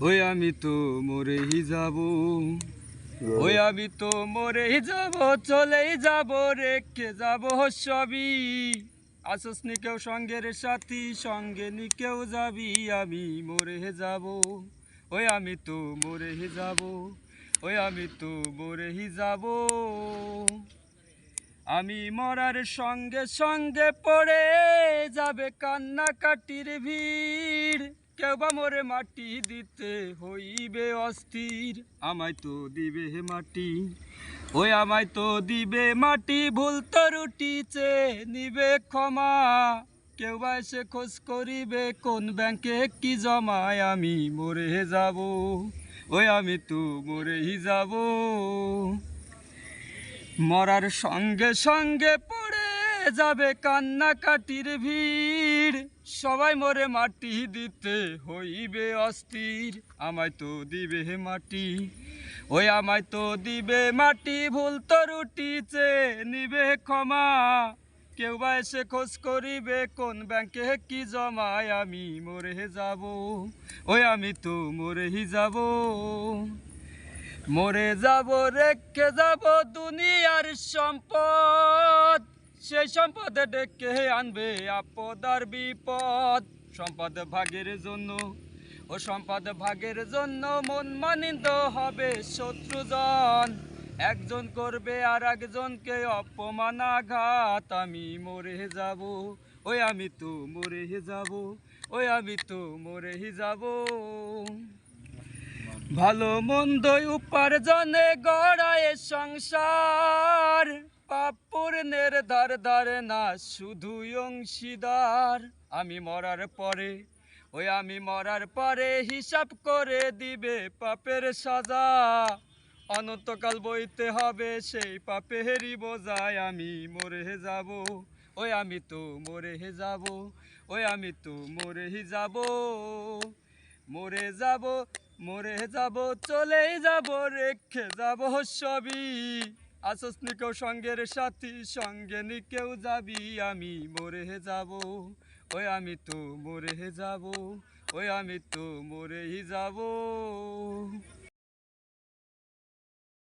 ওই আমি তো মরেই যাব ওই আমি তো মরেই যাব চলেই যাব রেখে যাব সবই। আসস নি কেউ সঙ্গের সাথী সঙ্গে নি কেউ যাবি আমি মরে যাব ওই আমি তো মরে যাব ওই আমি তো মরেই যাব আমি মরার সঙ্গে সঙ্গে পড়ে যাবে কান্নাকাটির ভিড়। কেউ বা মোরে মাটি দিতে হইবে অস্থির। আমায় তো দিবে মাটি। ওই আমায় তো দিবে মাটি, ভুল তো রুটিছে নিবে ক্ষমা। কেউ বা এসে খোঁজ করিবে কোন ব্যাংকে কি জমায়, আমি মরে যাব। ওই আমি তো মরেই যাব। মরার সঙ্গে সঙ্গে যাবে কান্নাকাটির ভিড়। সবাই মরে মাটি দিতে হইবে অস্থির। আমায় তো দিবে মাটি। ওই আমায় তো দিবে মাটি, ভুল তো রুটিছে নিবে ক্ষমা। কেউ বা এসে খোঁজ করিবে কোন ব্যাংকে কি জমায়, আমি মরে যাব। ওই আমি তো মরেই যাব। মরে যাব, রেখে যাব দুনিয়ার সম্পদ। সেই সম্পদে ডেকে আনবে আপদ আর বিপদ। সম্পদ ভাগের জন্য, ও সম্পদ ভাগের জন্য মন মানিন্দ হবে শত্রুজন। একজন করবে আর একজনকে অপমান আঘাত আমি মরে যাব, ওই আমি তো মরে যাব, ওই আমি তো মরে যাব। ভালো মন্দ উপার্জনে গড়ায় সংসার। পাপ পূর্ণের ধার ধারে না শুধু অংশীদার। আমি মরার পরে, ওই আমি মরার পরে হিসাব করে দিবে পাপের সাজা। অনন্তকাল বইতে হবে, সেই পাপে পাপেরই বোঝায় আমি মরে যাব। ওই আমি তো মরে যাব, ওই আমি তো মরে যাব। মরে যাব মরে যাব চলে যাব, রেখে যাব সবই। আসস নি কেউ সঙ্গের সাথী, সঙ্গে নি কেউ যাবি। আমি মরে যাব, ওই আমি তো মরে যাব, ওই আমি তো মরেই যাব।